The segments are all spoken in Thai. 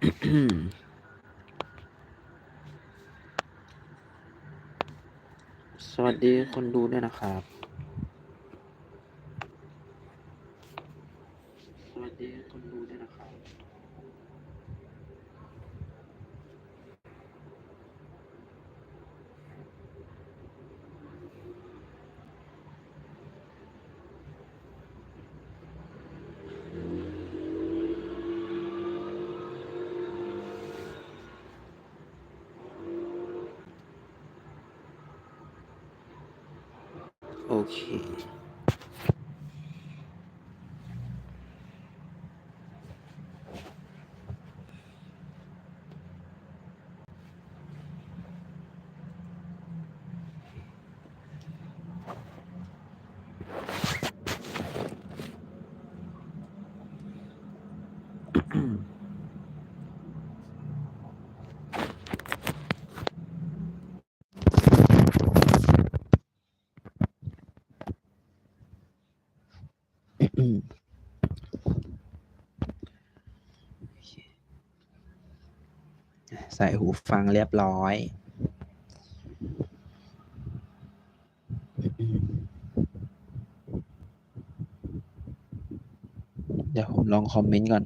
สวัสดีคนดูด้วยนะครับ สวัสดีคนดูด้วยนะครับ โอเค ใส่หูฟังเรียบร้อยเดี๋ยวผมลองคอมเมนต์ก่อน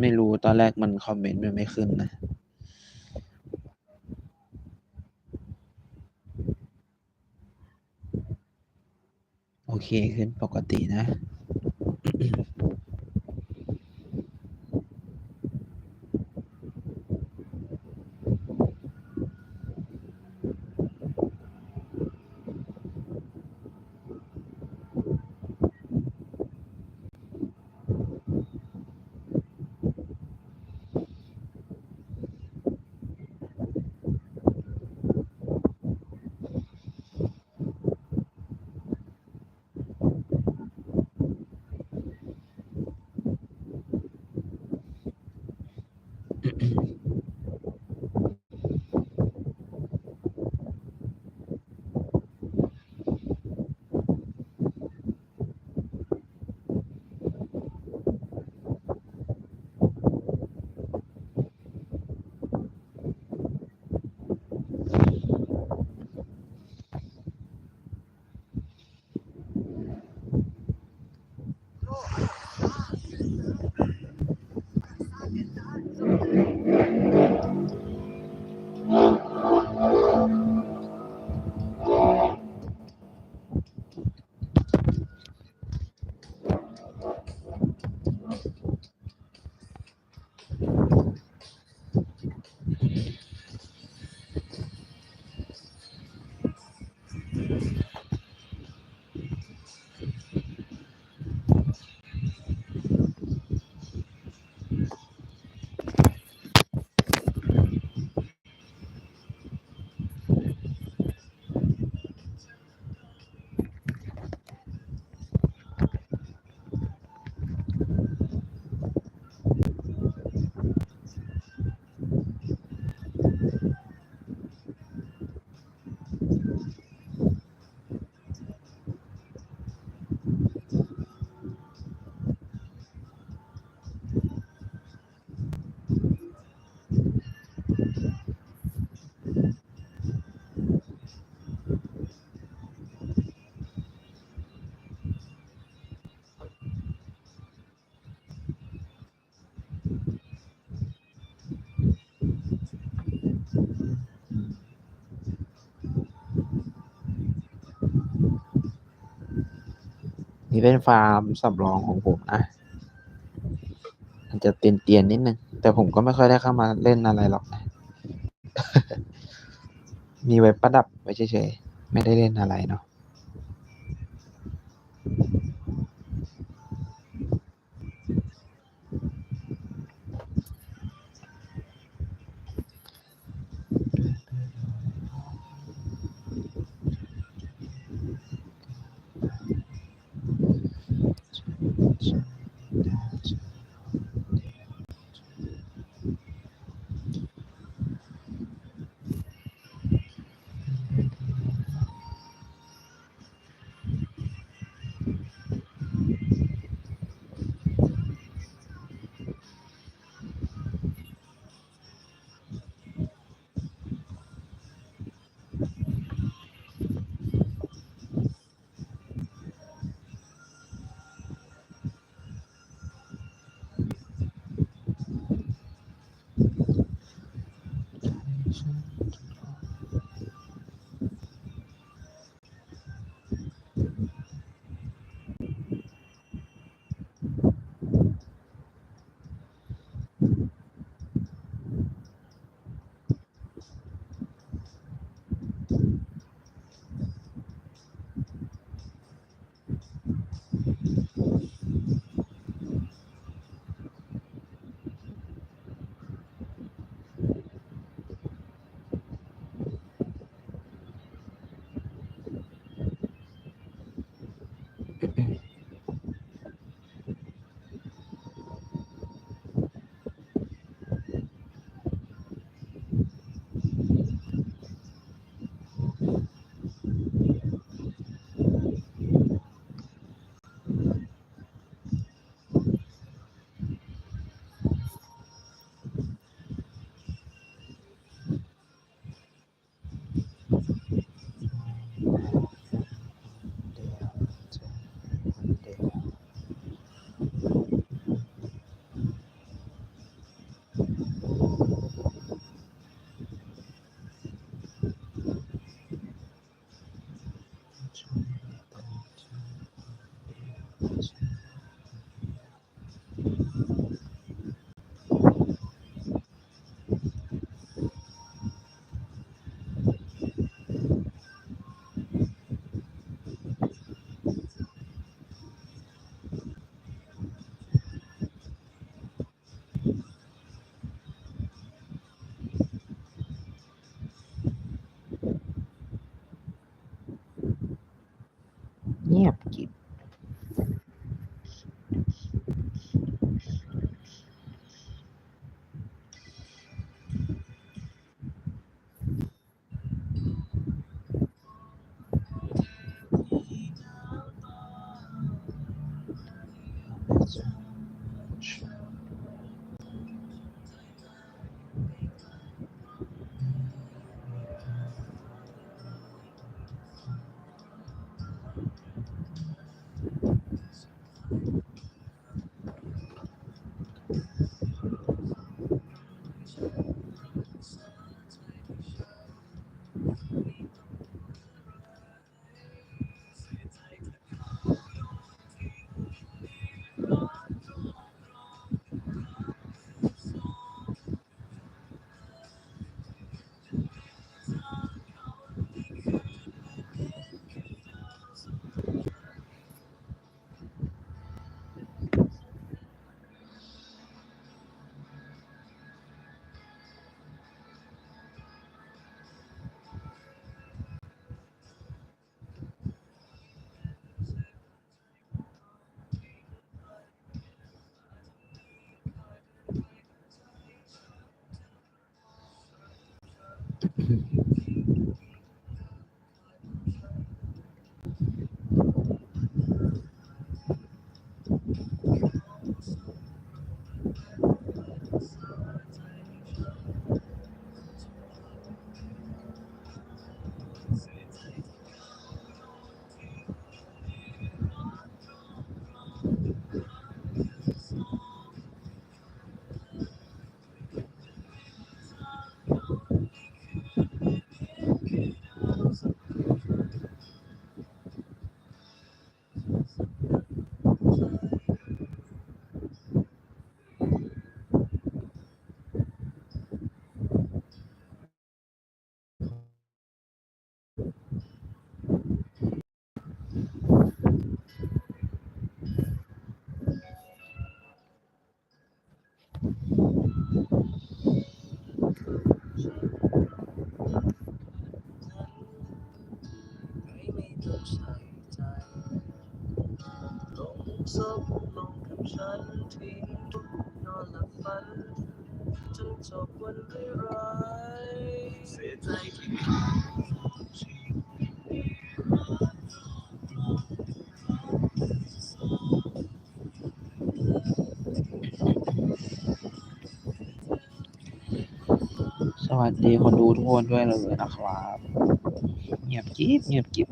ไม่รู้ตอนแรกมันคอมเมนต์มันไม่ขึ้นนะ โอเคขึ้นปกตินะ เป็นฟาร์มสำรองของผมนะมันจะเตียนเตียนๆนิดนึง แต่ผมก็ไม่ค่อยได้เข้ามาเล่นอะไรหรอกนะมีไว้ประดับไว้เฉยๆ ไม่ได้เล่นอะไรเนาะ เ ฉันทิ้งทุกนอนหลับฝันจนจบวันร้ายเสียใจที่ชีดสวัสดีคนดูทุกคนด้วยเลยนะครับ เงียบกิ๊บเงียบกิ๊บ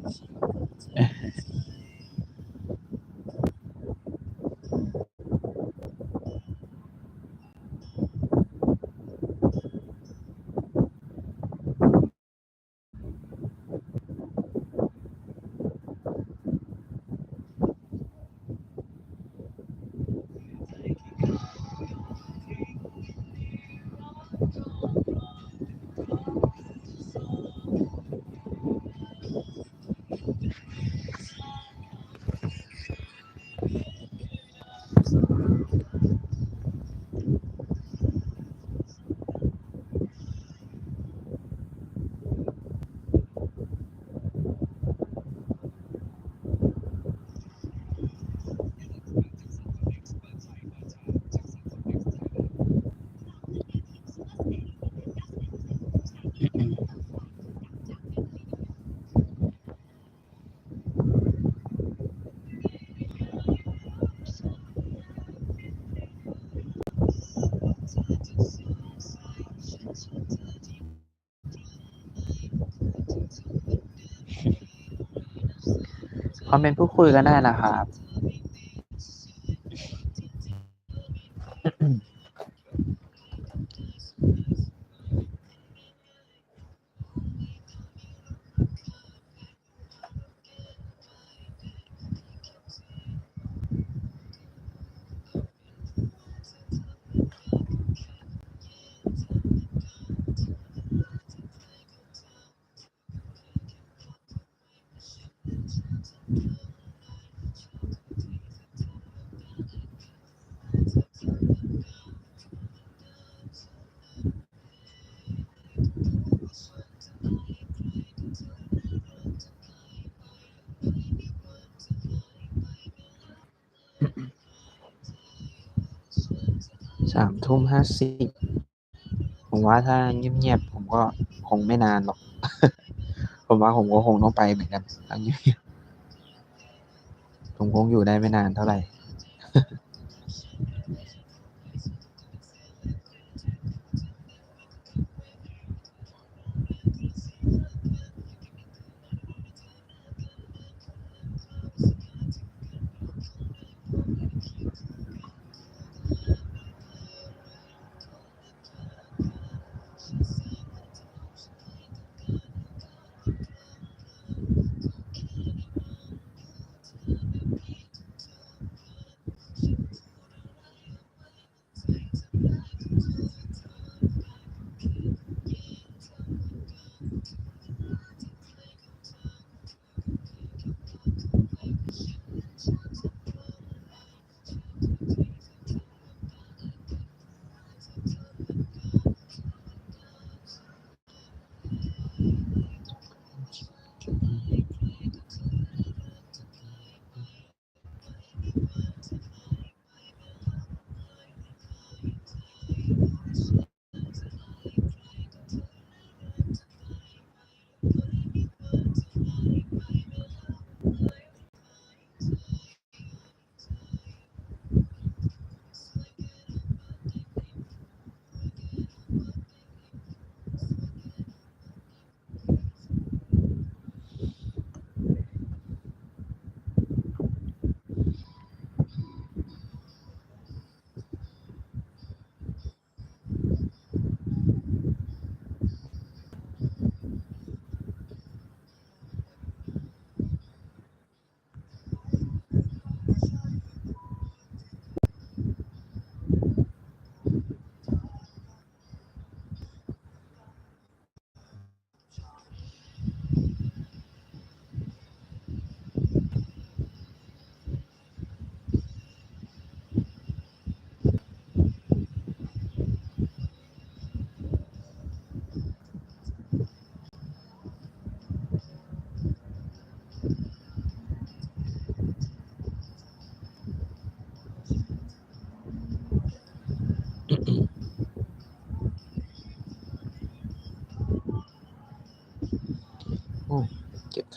คอมเมนต์พูดคุยกันได้นะครับ สามทุ่มห้าสิบผมว่าถ้าเงียบๆผมก็คงไม่นานหรอก ผมว่าผมก็คงต้องไปเหมือนกันถ้าเงียบๆผมคงอยู่ได้ไม่นานเท่าไหร่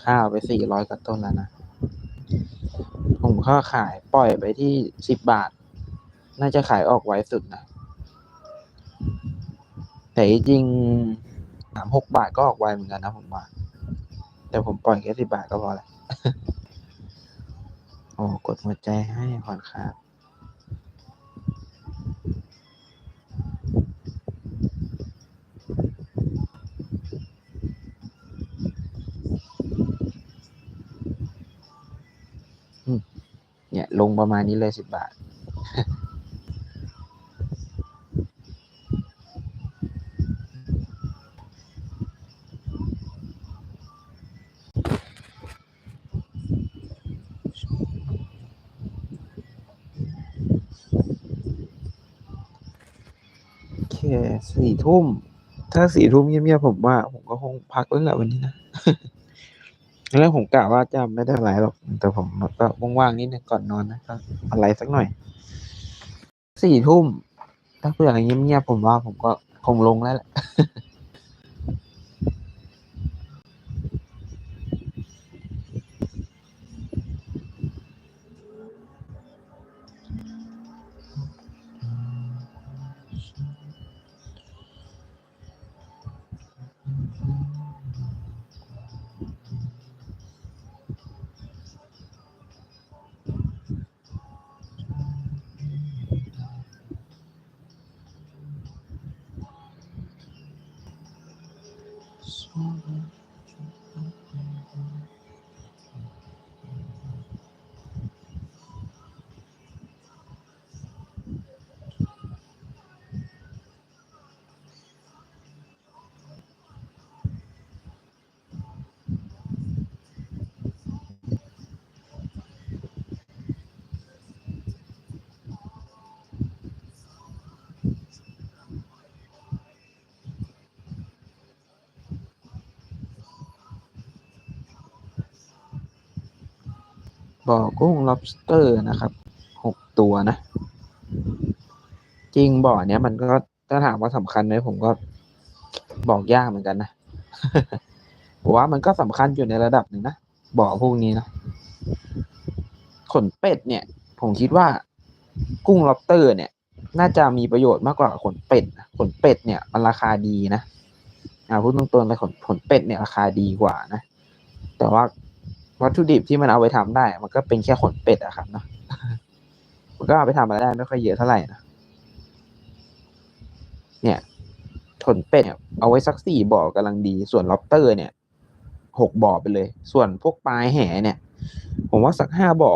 ข้าวไปสี่ร้อยกว่าต้นแล้วนะ ผมก็ขายปล่อยไปที่สิบบาท น่าจะขายออกไวสุดนะ แต่จริงสามหกบาทก็ออกไวเหมือนกันนะผมว่า แต่ผมปล่อยแค่สิบบาทก็พอแหละโอ้กดหัวใจให้ก่อนครับ เนี่ยลงประมาณนี้เลยสิบบาท โอเคสี่ทุ่ม ถ้าสี่ทุ่มเงียบๆผมว่า ผมก็คงพักแล้วแหละวันนี้นะ แรกผมกะว่าจะไม่ได้ไลฟ์หรอก แต่ผมก็ว่างๆนิดนึงก่อนนอนนะก็มาไลฟ์สักหน่อยสี่ทุ่มถ้าเผื่อเงียบๆผมว่าผมก็คงลงแล้วแหละ บ่อกุ้ง lobster นะครับหกตัวนะ จริงบ่อเนี้ยมันก็ถ้าถามว่าสำคัญไหมผมก็บอกยากเหมือนกันนะผมว่ามันก็สำคัญอยู่ในระดับหนึ่งนะบ่อพวกนี้นะขนเป็ดเนี่ย ผมคิดว่ากุ้ง lobster เนี่ย น่าจะมีประโยชน์มากกว่าขนเป็ดขนเป็ดเนี่ยมันราคาดีนะอ่าพูดตรงๆเลยขนขนเป็ดเนี่ยราคาดีกว่านะ แต่ว่า วัตถุดิบที่มันเอาไปทำได้ มันก็เป็นแค่ขนเป็ดอะครับเนาะมันก็เอาไปทำอะไรได้ไม่ค่อยเยอะเท่าไหร่นะเนี่ยขนเป็ดเนี่ยเอาไว้สักสี่บ่อกำลังดี ส่วนล็อบสเตอร์เนี่ยหกบ่อไปเลย ส่วนพวกปลายแห่เนี่ย ผมว่าสักห้าบ่อ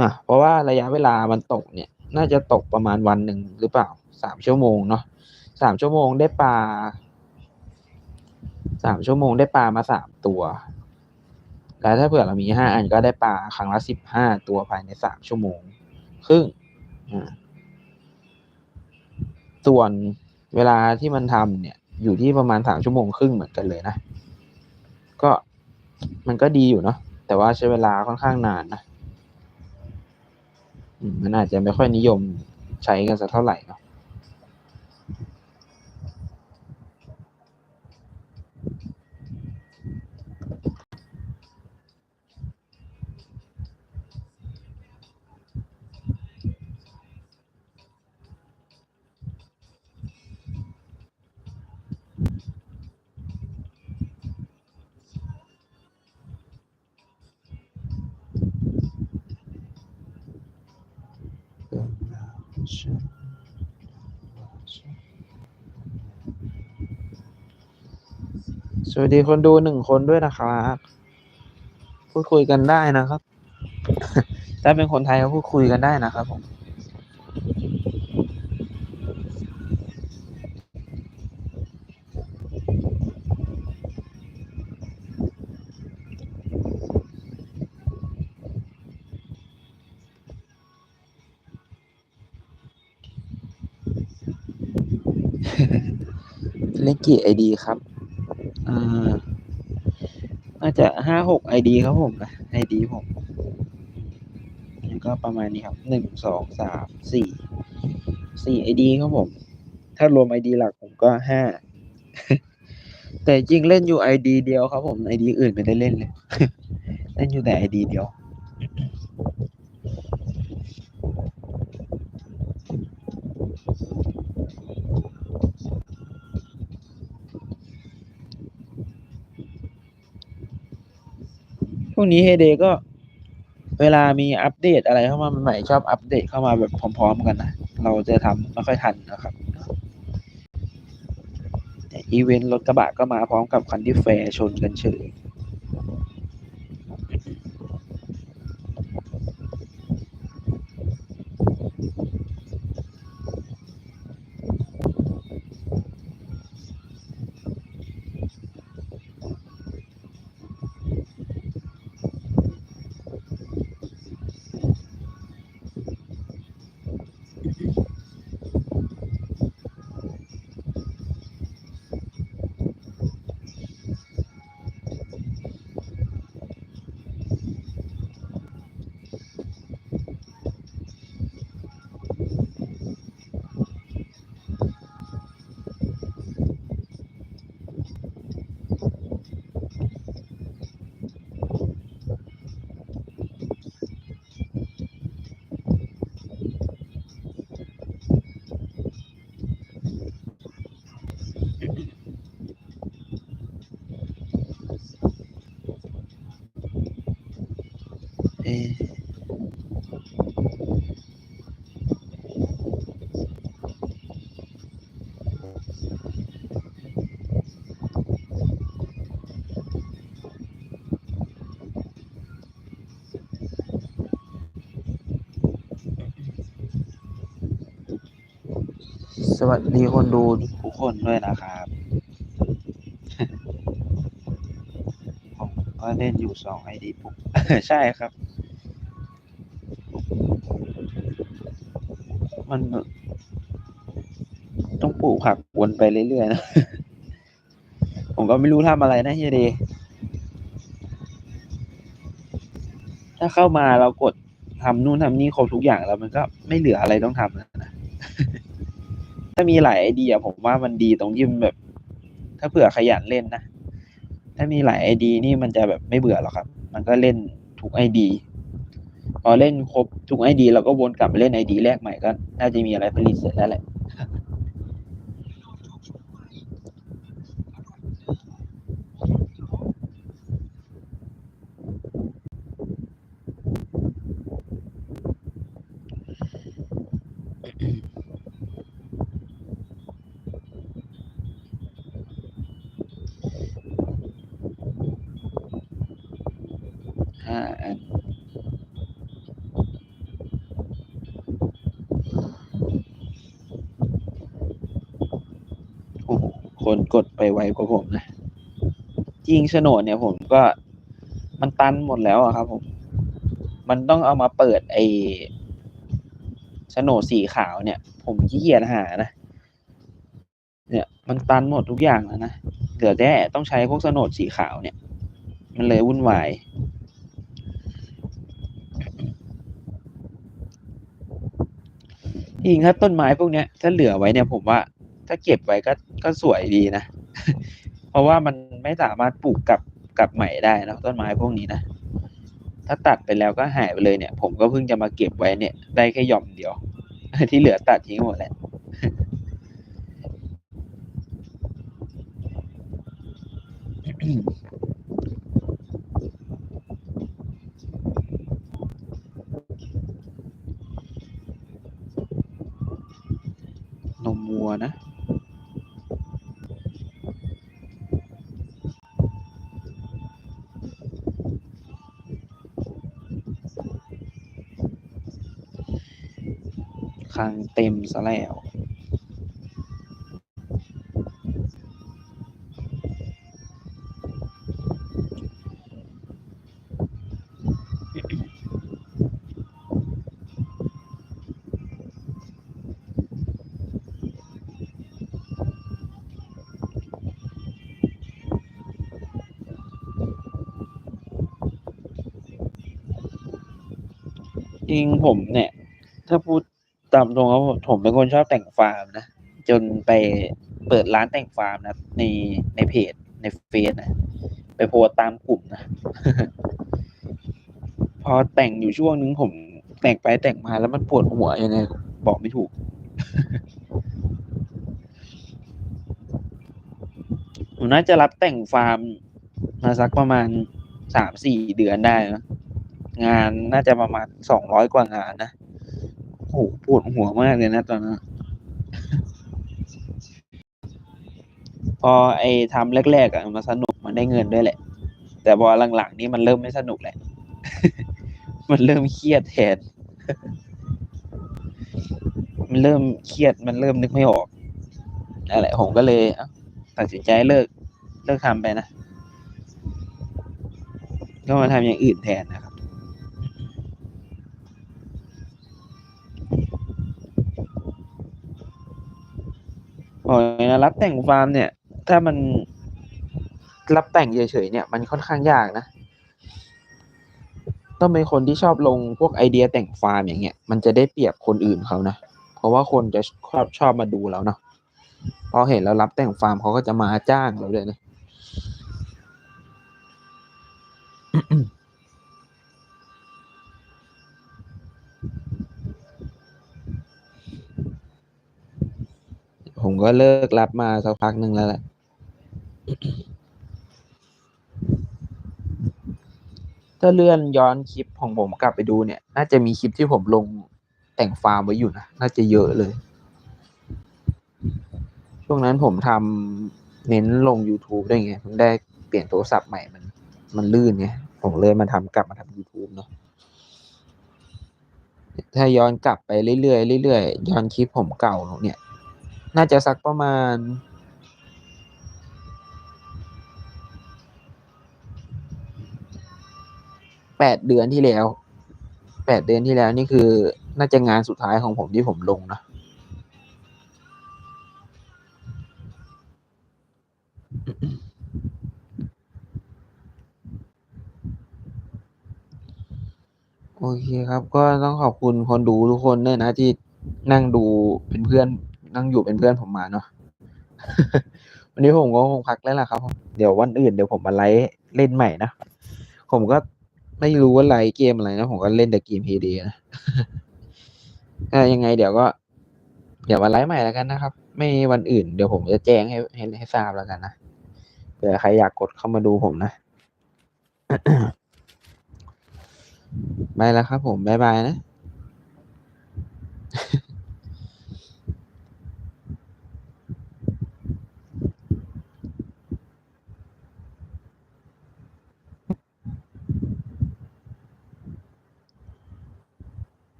อะเพราะว่าระยะเวลามันตกเนี่ย น่าจะตกประมาณวันหนึ่งหรือเปล่าสามชั่วโมงเนาะสามชั่วโมงได้ปลาสามชั่วโมงได้ปลามาสามตัว แล้วถ้าเผื่อเรามีห้าอันก็ได้ปลาครั้งละสิบห้าตัวภายในสามชั่วโมงครึ่งส่วนเวลาที่มันทำเนี่ย อยู่ที่ประมาณสามชั่วโมงครึ่งเหมือนกันเลยนะ ก็มันก็ดีอยู่เนาะแต่ว่าใช้เวลาค่อนข้างนานนะมมันอาจจะไม่ค่อยนิยมใช้กันสักเท่าไหร่เนาะ สวัสดีคนดูหนึ่งคนด้วยนะครับ พูดคุยกันได้นะครับ ถ้าเป็นคนไทยก็พูดคุยกันได้นะครับผมเล่นกี่ไอดีครับ น่าจะห้าหกไอดีครับผมนะไอดีผมแล้วก็ประมาณนี้ครับหนึ่งสองสามสี่สี่ไอดีครับผม ถ้ารวมไอดีหลักผมก็ห้าแต่จริงเล่นอยู่ไอดีเดียวครับผมไอดีอื่นไม่ได้เล่นเลย เล่นอยู่แต่ไอดีเดียว วกนี้เฮเดก็เวลามีอัปเดตอะไรเข้ามาใหม่ๆชอบอัปเดตเข้ามาแบบพร้อมๆกันนะ เราจะทำไม่ค่อยทันนะครับอีเวนต์รถกระบะก็มาพร้อมกับคันที่แฟร์ชนกันเฉย สวัสดีคนดูทุกคนด้วยนะครับ ผมก็เล่นอยู่สองไอดีปุ๊บใช่ครับ มัน ต้องปลูกผักวนไปเรื่อยๆนะ ผมก็ไม่รู้ทำอะไรนะเฮียเดถ้าเข้ามาเรากดทำนู่นทำนี่ครบทุกอย่างแล้วมันก็ไม่เหลืออะไรต้องทำนะ ถ้ามีหลายไอเดียผมว่ามันดีตรงที่มันแบบ ถ้าเผื่อขยันเล่นนะ ถ้ามีหลายไอดีนี่มันจะแบบไม่เบื่อหรอกครับ มันก็เล่นทุกไอดีพอเล่นครบทุกไอดีเราก็วนกลับเล่นไอดีแรกใหม่ก็น่าจะมีอะไรผลิตเสร็จแล้วแหละห้าอันโอ้โหคน กดไปไวกว่าผมนะจริงโฉนดเนี่ยผมก็มันตันหมดแล้วอะครับ ผม มันต้องเอามาเปิดไอโฉนดสีขาวเนี่ย ผมขี้เกียจหานะเนี่ย มันตันหมดทุกอย่างแล้วนะเหลือแต่ต้องใช้พวกโฉนดสีขาวเนี่ย มันเลยวุ่นวายจริงถ้าต้นไม้พวกเนี้ยถ้าเหลือไว้เนี่ยผมว่า ถ้าเก็บไว้ก็ ก็สวยดีนะ เพราะว่ามันไม่สามารถปลูกกลับกลับใหม่ได้นะต้นไม้พวกนี้นะ ถ้าตัดไปแล้วก็หายไปเลยเนี่ย ผมก็เพิ่งจะมาเก็บไว้เนี่ย ได้แค่ย่อมเดียว ที่เหลือตัดทิ้งหมดแล้วน ซะแล้วจริงผมเนี่ย ถ้าพูด ตามตรงแล้วผมเป็นคนชอบแต่งฟาร์มนะ จนไปเปิดร้านแต่งฟาร์มนะ ในในเพจในเฟซนะ ไปโพสต์ตามกลุ่มนะ พอแต่งอยู่ช่วงนึงผมแต่งไปแต่งมาแล้วมันปวดหัวยังไงบอกไม่ถูก ผมน่าจะรับแต่งฟาร์มมาสักประมาณสามสี่เดือนได้นะงานน่าจะประมาณสองร้อยกว่างานนะ โอ้โหปวดหัวมากเลยนะตอนนั้น พอไอ้ทำแรกๆอะมันสนุกมันได้เงินด้วยแหละ แต่พอหลังๆนี่มันเริ่มไม่สนุกแหละ มันเริ่มเครียดแทน มันเริ่มเครียดมันเริ่มนึกไม่ออกนั่นแหละผมก็เลยตัดสินใจเลิกเลิกทำไปนะ ก็มาทำอย่างอื่นแทนนะครับ โอ้ยนะรับแต่งฟาร์มเนี่ย ถ้ามันรับแต่งเฉยๆเนี่ย มันค่อนข้างยากนะ ต้องเป็นคนที่ชอบลงพวกไอเดียแต่งฟาร์มอย่างเงี้ย มันจะได้เปรียบคนอื่นเขานะ เพราะว่าคนจะชอบชอบมาดูเราเนาะ พอเห็นเรารับแต่งฟาร์มเขาก็จะมาจ้างเราเลยนะ ผมก็เลิกรับมาสักพักหนึ่งแล้วแหละถ้าเลื่อนย้อนคลิปของผมกลับไปดูเนี่ย น่าจะมีคลิปที่ผมลงแต่งฟาร์มไว้อยู่นะ น่าจะเยอะเลย ช่วงนั้นผมทำเน้นลง YouTube ด้วยไงผมได้เปลี่ยนโทรศัพท์ใหม่มัน มันลื่นไงผมเลยมาทำกลับมาทำ YouTube เนาะถ้าย้อนกลับไปเรื่อยๆเรื่อยๆย้อนคลิปผมเก่าเนี่ย น่าจะสักประมาณ แปดเดือนที่แล้ว แปดเดือนที่แล้วนี่คือ น่าจะงานสุดท้ายของผมที่ผมลงนะโอเคครับ ก็ต้องขอบคุณคนดูทุกคนด้วยนะที่นั่งดูเป็นเพื่อน นั่งอยู่เป็นเพื่อนผมมาเนาะวันนี้ผมก็คงพักแล้วล่ะครับ เดี๋ยววันอื่นเดี๋ยวผมมาไลฟ์เล่นใหม่นะ ผมก็ไม่รู้ว่าไลฟ์เกมอะไรนะ ผมก็เล่นแต่เกมพีดีนะยังไงเดี๋ยวก็ เดี๋ยวมาไลฟ์ใหม่แล้วกันนะครับ ไม่วันอื่นเดี๋ยวผมจะแจ้งให้ให้ให้ทราบแล้วกันนะเผื่อใครอยากกดเข้ามาดูผมนะบายแล้วครับผมบายบายนะ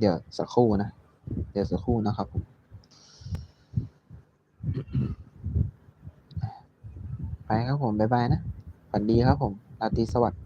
เดี๋ยวสักครู่นะ เดี๋ยวสักครู่นะครับผมไปครับผมบายบายนะ ฝันดีครับผม ราตรีสวัสดิ์